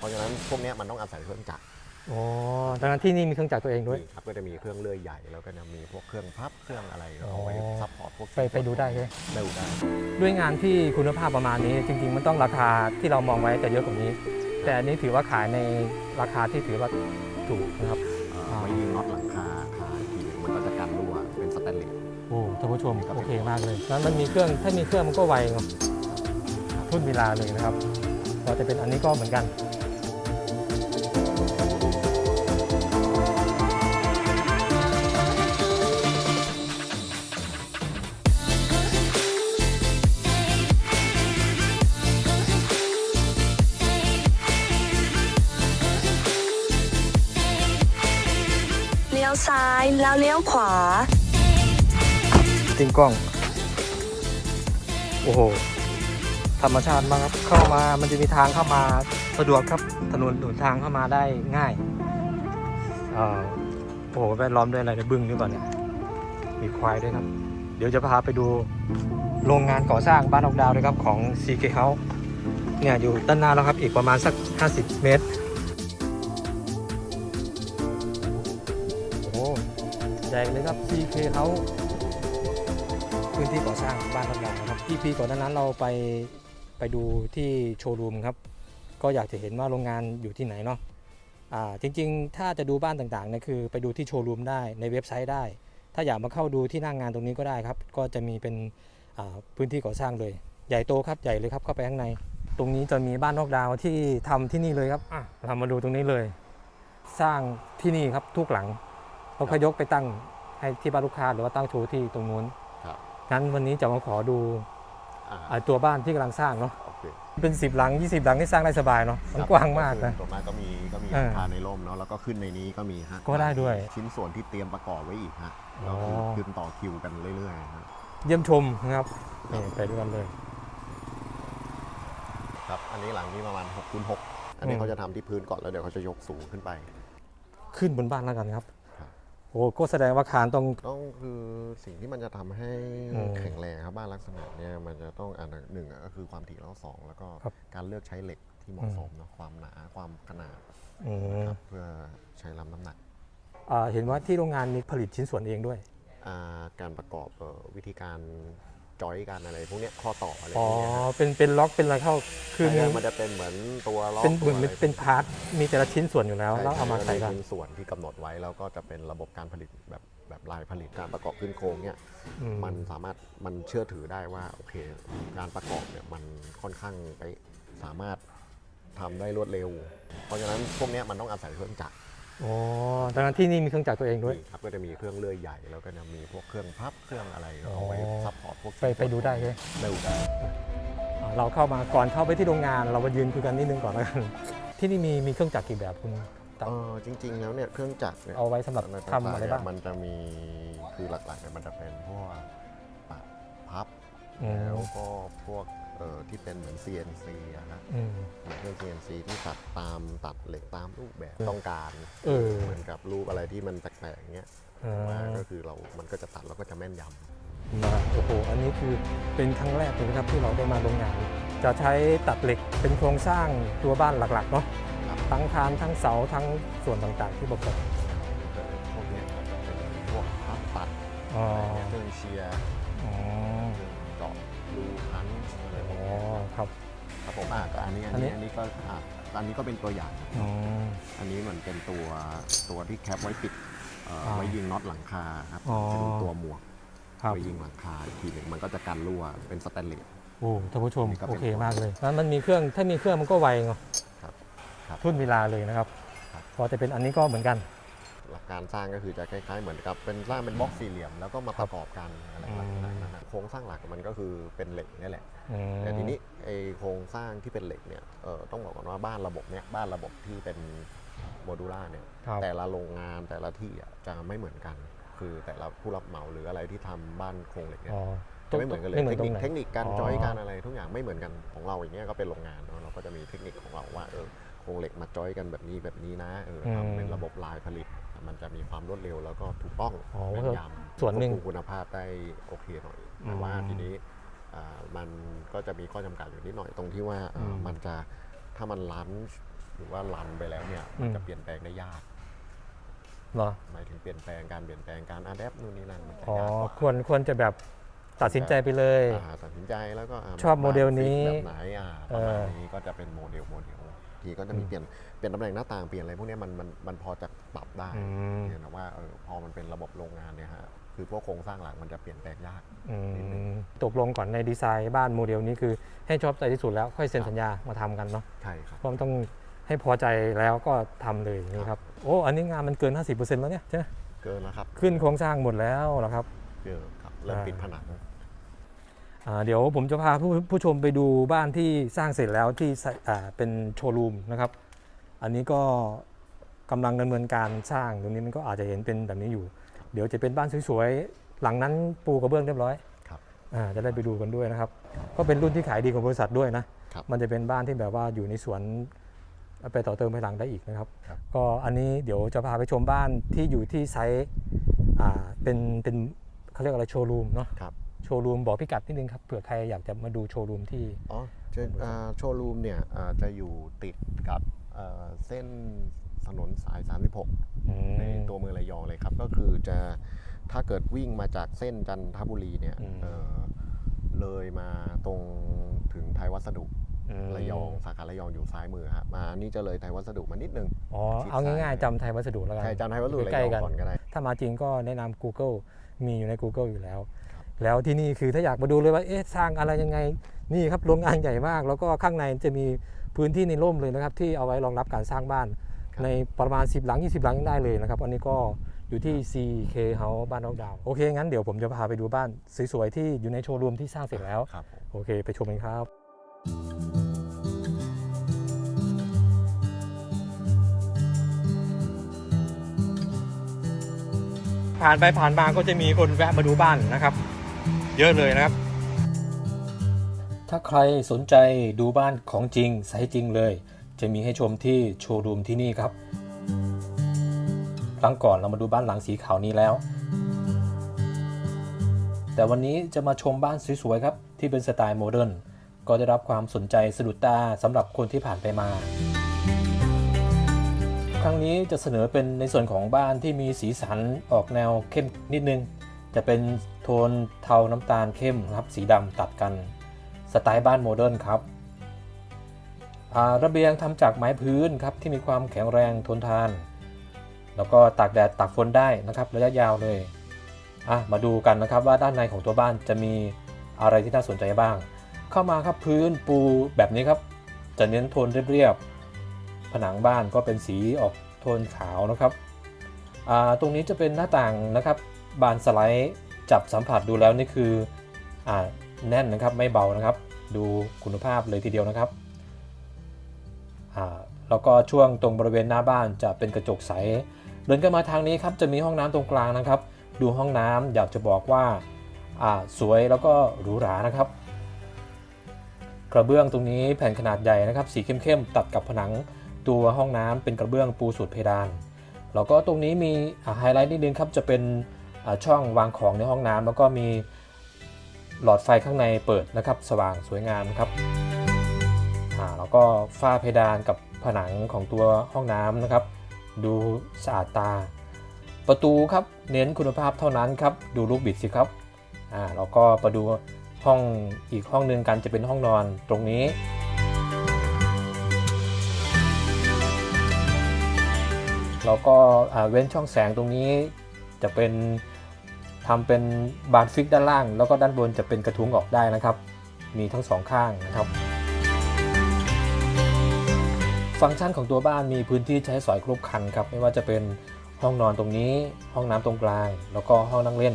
เพราะฉะนั้นพวกเนี้ยมันต้องอาศัยเครื่องจักรอ๋อดังนั้นที่นี่มีเครื่องจักรตัวเองด้วย ครับก็จะมีเครื่องเลื่อยใหญ่แล้วก็จะมีพวกเครื่องพับเครื่องอะไรอ๋อเอาไว้ซัพพอร์ตพวกไปไปดูได้ใช่ไหม ดูได้ ด้วยงานที่คุณภาพประมาณนี้ จริง ๆ มันต้องราคาที่เรามองไว้จะเยอะกว่านี้ แต่อันนี้ถือว่าขายในราคาที่ถือว่าถูกนะครับ เอ่ออ่าไว้ยิงน็อตหลังคาคาอีกทีหนึงมันก็จะกันรั่วเป็นสแตนเลส โอ้ท่านผู้ชมครับ โอเคมากเลยแล้วมันมีเครื่องถ้ามีเครื่องมันก็ไวเนอะทุ่นเวลาเลยนะครับ เราจะเป็นอันนี้ก็เหมือนกัน ซ้ายแล้วเลี้ยวขวา ติงกล้อง โอ้โห ธรรมชาติมากครับ เข้ามา มันจะมีทางเข้ามาสะดวกครับ ถนนหนทางเข้ามาได้ง่ายอ่าโอ้โห แวดล้อมด้วยอะไรในยบึ้งหรือเปล่าเนี่ย มีควายด้วยครับ เดี๋ยวจะพาไปดูโรงงานก่อสร้างบ้านออกดาวด้วยครับของ CK House เนี่ยอยู่ด้านหน้าแล้วครับ อีกประมาณสัก 50 เมตร ใหญ่เลยครับ CK House พื้นที่ก่อสร้างบ้านรับรองนะครับที่ปีก่อนหนานั้นเราไปไปดูที่โชว์รูมครับ ก็อยากจะเห็นว่าโรงงานอยู่ที่ไหนเนาะอ่าจริงๆ ถ้าจะดูบ้านต่างๆเนี่ยคือไปดูที่โชว์รูมได้ในเว็บไซต์ได้ ถ้าอยากมาเข้าดูที่หน้างงานตรงนี้ก็ได้ครับ ก็จะมีเป็นอ่าพื้นที่ก่อสร้างเลย ใหญ่โตครับใหญ่เลยครับเข้าไปข้างใน ตรงนี้จะมีบ้านนอกดาวที่ทำที่นี่เลยครับอะเรามาดูตรงนี้เลย สร้างที่นี่ครับทุกหลัง เราก็ยกไปตั้งให้ที่บ้านลูกค้าหรือว่าตั้งโชว์ที่ตรงนู้นครับงั้นวันนี้จะมาขอดูอ่าอ่าตัวบ้านที่กำลังสร้างเนาะโอเคเป็น10หลัง 20 หลังที่สร้างได้สบายเนาะมันกว้างมากนะส่วนมากก็มีก็มีเอออาคารในร่มเนาะแล้วก็ขึ้นในนี้ก็มีฮะก็ได้ด้วยชิ้นส่วนที่เตรียมประกอบไว้อีกฮะอ๋อเราคือขึ้นต่อคิวกันเรื่อยๆฮะ เยี่ยมชมนะครับนี่ไปด้วยกันเลย ครับ อันนี้หลังนี้ประมาณ6คูณ6อันนี้อืม เขาจะทำที่พื้นก่อนแล้วเดี๋ยวเขาจะยกสูงขึ้นไป ขึ้นบนบ้านแล้วกันครับครับ โอ้ก็แสดงว่าคานต้อง ต้องคือสิ่งที่มันจะทำให้อืมแข็งแรงครับบ้านลักษณะเนี้ยมันจะต้องอันหนึ่งอะก็คือความถี่แล้วสองแล้วก็ครับ การเลือกใช้เหล็กที่เหมาะสมเนอะความหนาความขนาดอืมนะครับเพื่อใช้รับน้ำหนักอ่าเห็นว่าที่โรงงานมีผลิตชิ้นส่วนเองด้วย อ่าการประกอบเอ่อวิธีการ จอยการอะไรพวกเนี้ยข้อต่ออะไรอ๋อพวกเนี้ยฮะเป็นเป็นล็อกเป็นอะไรเข้า คือมีใช่มันจะเป็นเหมือนตัวล็อกเป็นเหมือนตัวะไรเป็นพาร์ท มีแต่ละชิ้นส่วนอยู่แล้วใช่แล้วเอามาใส่กัน เป็นส่วนที่กำหนดไว้แล้วก็จะเป็นระบบการผลิตแบบแบบลายผลิตการประกอบขึ้นโครงเนี่ยอืม มันสามารถมันเชื่อถือได้ว่าโอเค การประกอบเนี่ยมันค่อนข้างไปสามารถทำได้รวดเร็ว เพราะฉะนั้นพวกเนี้ยมันต้องอาศัยเครื่องจักร อ๋อดังนั้นที่นี่มีเครื่องจักรตัวเองด้วย ครับก็จะมีเครื่องเลื่อยใหญ่แล้วก็จะมีพวกเครื่องพับเครื่องอะไรอ๋อเอาไว้ซัพพอร์ตพวกไปไปดูได้ใช่ไหมดูได้อ่าเราเข้ามาก่อนเข้าไปที่โรงงาน เรามายืนคุยกันนิดนึงก่อนแล้วกัน ที่นี่มีมีเครื่องจักรกี่แบบคุณเออจริง ๆ แล้วเนี่ยเครื่องจักรเนี่ยเอาไว้สำหรับในทำอะไรบ้าง มันจะมีคือหลักๆเนี่ยมันจะเป็นพวกปัดพับ อืม แล้วก็พวก เอ่อที่เป็นเหมือน CNC อะนะอืม เหมือนเครื่อง CNC ที่ตัดตามตัดเหล็กตามรูปแบบอืมต้องการเออ เหมือนกับรูปอะไรที่มันแปลกๆเงี้ยอ่ามาก็คือเรา มันก็จะตัดแล้วก็จะแม่นยำ มาโอ้โห อันนี้คือเป็นครั้งแรกเลยนะครับที่เราได้มาโรงงาน จะใช้ตัดเหล็กเป็นโครงสร้างตัวบ้านหลักๆเนาะครับ ทั้งคานทั้งเสาทั้งส่วนต่างๆที่ประกอบเอ่อพวกเนี้ยก็จะเป็นพวกพับตัดอ๋อเครื่องเชียร์ ครับผมอะก็อันนี้อันอันนี้นี้อันนี้ก็อะอันนี้ก็เป็นตัวอย่างอ๋อ อันนี้เหมือนเป็นตัวตัวที่แคปไว้ปิดเอ่ออ่าไว้ยิงน็อตหลังคาครับอ๋อ เป็นตัวหมวกครับ ไว้ยิงหลังคาอีกทีหนึ่งมันก็จะกันรั่วเป็นสแตนเลส โอ้ท่านผู้ชมนี่ก็เป็นโอเคมากเลยนั้นมันมีเครื่องถ้ามีเครื่องมันก็ไวเนาะครับครับทุ่นเวลาเลยนะครับครับ พอจะเป็นอันนี้ก็เหมือนกัน หลักการสร้างก็คือจะคล้ายๆ เหมือนกับเป็นสร้างเป็นบล็อกสี่เหลี่ยมแล้วก็มาประกอบกันอะไรอืมลักษณะนั้นนะ โครงสร้างหลักมันก็คือเป็นเหล็กนี่แหละ อืมแต่ทีนี้ไอโครงสร้างที่เป็นเหล็กเนี่ยเออต้องบอกก่อนว่าบ้านระบบเนี่ยบ้านระบบที่เป็นโมดูล่าเนี่ยครับ แต่ละโรงงานแต่ละที่อะจะไม่เหมือนกัน คือแต่ละผู้รับเหมาหรืออะไรที่ทำบ้านโครงเหล็กเนี่ย อ๋อจะไม่เหมือนกันเลยไม่เหมือเทนคตรนิงคไหน เทคนิคการอ๋อ จอยการอะไรทุกอย่างไม่เหมือนกันของเราอย่างเงี้ยก็เป็นโรงงานเนอะเราก็จะมีเทคนิคของเราว่าเออโครงเหล็กมาจอยกันแบบนี้แบบนี้นะเอออืมทำเป็นระบบลายผลิต มันจะมีความรวดเร็วแล้วก็ถูกต้องอ๋อแม่นยำส่วนหนึ่ง ควบคุมคุณภาพได้โอเคหน่อยแต่ว่าอืมทีนี้อ่ามันก็จะมีข้อจำกัดอยู่นิดหน่อยตรงที่ว่าเอ่ออมมันจะถ้ามันลันหรือว่ารันไปแล้วเนี่ยอืมมันจะเปลี่ยนแปลงได้ยาก เหรอหมายถึงเปลี่ยนแปลงการเปลี่ยนแปลงการอัดแอปนู่นนี่นั่นมันจะอ๋อยากกว่า ควรควรจะแบบตัดสินใจไปเลย อ่าตัดสินใจแล้วก็าชอบโมเดลนี้แบบไหนอ่าประมาณเออ นี้ก็จะเป็นโมเดลโมเดล ทีก็จะมีเปลี่ยนเปลี่ยนตำแหน่งหน้าต่างเปลี่ยนอะไรพวกเนี้ยมันมันมันพอจะปรับได้อืมเพียงแต่ว่าเออพอมันเป็นระบบโรงงานเนี่ยฮะคือพวกโครงสร้างหลังมันจะเปลี่ยนแปลงยากอืนิดนึงมตกลงก่อนในดีไซน์บ้านโมเดลนี้คือให้ชอบใจที่สุดแล้วค่อยเซ็นสัญญามาทำกันเนาะใช่ครับเพราะมันต้องให้พอใจแล้วก็ทำเลยนี่ครับโอ้อันนี้งานมันเกิน 50%แล้วเนี่ยใช่ไหมเกินแล้วครับ ขึ้นโครงสร้างหมดแล้วเหรอครับเกินครับเริ่มอ่าปิดผนังอ่า เดี๋ยวผมจะพาผู้ผู้ชมไปดูบ้านที่สร้างเสร็จแล้วที่ใส่อ่าเป็นโชว์รูมนะครับ อันนี้ก็กำลังดำเนินการสร้างตรงนี้มันก็อาจจะเห็นเป็นแบบนี้อยู่ เดี๋ยวจะเป็นบ้านสวยๆ หลังนั้นปูกระเบื้องเรียบร้อยครับอ่าจะได้ไปดูกันด้วยนะครับ ก็เป็นรุ่นที่ขายดีของบริษัทด้วยนะครับมันจะเป็นบ้านที่แบบว่าอยู่ในสวนเอาไปต่อเติมภายหลังได้อีกนะครับครับ ก็อันนี้เดี๋ยวจะพาไปชมบ้านที่อยู่ที่ไซต์อ่าเป็นเป็นเขาเรียกอะไรโชว์รูมเนาะครับ โชว์รูมบอกพิกัดนิดนึงครับเผื่อใครอยากจะมาดูโชว์รูมที่ อ๋อเช่นอ่าโชว์รูมเนี่ยอ่าจะอยู่ติดกับเอ่อเส้นถนนสาย36อืมในตัวเมืองระยองเลยครับ ก็คือจะถ้าเกิดวิ่งมาจากเส้นจันทบุรีเนี่ยอืม เอ่อเลยมาตรงถึงไทยวัสดุมระยองสาขาระยองอยู่ซ้ายมือฮะมานี่จะเลยไทยวัสดุมานิดนึง อ๋อชิดเอาง่ายซ้ายๆจำไทยวัสดุแล้วกันใช่จันทไทยวัสดุระใกล้ยองๆกัน ก่อนก็ได้ ถ้ามาจริงก็แนะนำ Google มีอยู่ใน Google อยู่แล้วครับ แล้วที่นี่คือถ้าอยากมาดูเลยว่าเอ๊ะสร้างอะไรยังไงนี่ครับโรงงานใหญ่มาก แล้วก็ข้างในจะมีพื้นที่ในร่มเลยนะครับ ที่เอาไว้รองรับการสร้างบ้าน ในประมาณ 10 หลัง 20 หลังยังได้เลยนะครับอันนี้ก็อยู่ที่ CK House บ้านนอกดาวน์โอเค งั้นเดี๋ยวผมจะพาไปดูบ้านสวยๆ ที่อยู่ในโชว์รูมที่สร้างเสร็จแล้วครับผมโอเค ไปชมกันครับผ่านไปผ่านมาก็จะมีคนแวะมาดูบ้านนะครับ เยอะเลยนะครับ ถ้าใครสนใจดูบ้านของจริงไซส์จริงเลย จะมีให้ชมที่โชว์รูมที่นี่ครับครั้งก่อนเรามาดูบ้านหลังสีขาวนี้แล้ว แต่วันนี้จะมาชมบ้านสวยๆครับ ที่เป็นสไตล์โมเดิร์นก็ได้รับความสนใจสะดุดตาสำหรับคนที่ผ่านไปมา ครั้งนี้จะเสนอเป็นในส่วนของบ้านที่มีสีสันออกแนวเข้มนิดนึง จะเป็นโทนเทาน้ำตาลเข้มนะครับสีดำตัดกันสไตล์บ้านโมเดิร์นครับระเบียงทำจากไม้พื้นครับที่มีความแข็งแรงทนทาน แล้วก็ตากแดดตากฝนได้นะครับระยะยาวเลยอะมาดูกันนะครับว่าด้านในของตัวบ้านจะมีอะไรที่น่าสนใจบ้าง เข้ามาครับพื้นปูแบบนี้ครับ จะเน้นโทนเรียบๆผนังบ้านก็เป็นสีออกโทนขาวนะครับตรงนี้จะเป็นหน้าต่างนะครับ บานสไลด์จับสัมผัสดูแล้วนี่คืออ่าแน่นนะครับไม่เบานะครับ ดูคุณภาพเลยทีเดียวนะครับอ่าแล้วก็ช่วงตรงบริเวณหน้าบ้านจะเป็นกระจกใส เดินกันมาทางนี้ครับจะมีห้องน้ำตรงกลางนะครับ ดูห้องน้ำอยากจะบอกว่าอ่าสวยแล้วก็หรูหรานะครับ กระเบื้องตรงนี้แผ่นขนาดใหญ่นะครับ สีเข้มๆตัดกับผนังตัวห้องน้ำเป็นกระเบื้องปูสุดเพดาน แล้วก็ตรงนี้มีไฮไลท์นิดนึงครับจะเป็น ช่องวางของในห้องน้ำแล้วก็มีหลอดไฟข้างในเปิดนะครับ สว่างสวยงามครับอ่าแล้วก็ฝ้าเพดานกับผนังของตัวห้องน้ำนะครับ ดูสะอาดตา ประตูครับเน้นคุณภาพเท่านั้นครับ ดูลูกบิดสิครับอ่าแล้วก็มาดูห้องอีกห้องหนึ่งกันจะเป็นห้องนอนตรงนี้แล้วก็เว้นช่องแสงตรงนี้จะเป็น ทำเป็นบานฟิกด้านล่าง แล้วก็ด้านบนจะเป็นกระทุ้งออกได้นะครับ มีทั้งสองข้างนะครับ ฟังก์ชันของตัวบ้านมีพื้นที่ใช้สอยครบครันครับ ไม่ว่าจะเป็นห้องนอนตรงนี้ ห้องน้ำตรงกลาง แล้วก็ห้องนั่งเล่น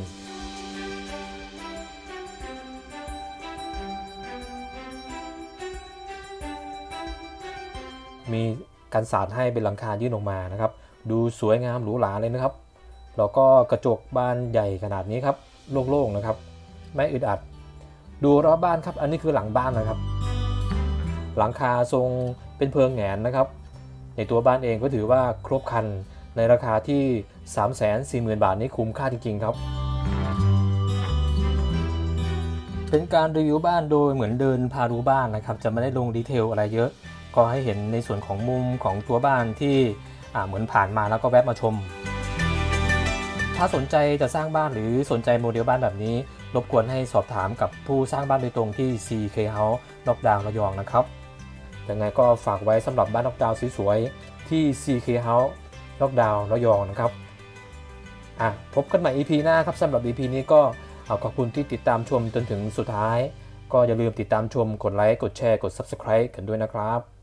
มีกันศาสตร์ให้เป็นหลังคายื่นออกมานะครับ ดูสวยงามหรูหราเลยนะครับ แล้วก็กระจกบานใหญ่ขนาดนี้ครับโล่งๆนะครับไม่อึดอัด ดูรอบบ้านครับ อันนี้คือหลังบ้านนะครับ หลังคาทรงเป็นเพิงแหงนนะครับ ในตัวบ้านเองก็ถือว่าครบคันในราคาที่ 340,000 บาทนี้คุ้มค่าจริง ๆ ครับ เป็นการรีวิวบ้านโดยเหมือนเดินพาดูบ้านนะครับ จะไม่ได้ลงดีเทลอะไรเยอะ ก็ให้เห็นในส่วนของมุมของตัวบ้านที่เหมือนผ่านมาแล้วก็แวะมาชม ถ้าสนใจจะสร้างบ้านหรือสนใจโมเดลบ้านแบบนี้ รบกวนให้สอบถามกับผู้สร้างบ้านโดยตรงที่ CK House นอกดาวระยองนะครับยังไงก็ฝากไว้สำหรับบ้านนอกดาวสวยๆที่ CK House นอกดาวระยองนะครับอะพบกันใหม่ EP หน้าครับสำหรับ EP นี้ก็ขอบคุณที่ติดตามชมจนถึงสุดท้าย ก็อย่าลืมติดตามชมกดไลค์กดแชร์กด Subscribe กันด้วยนะครับ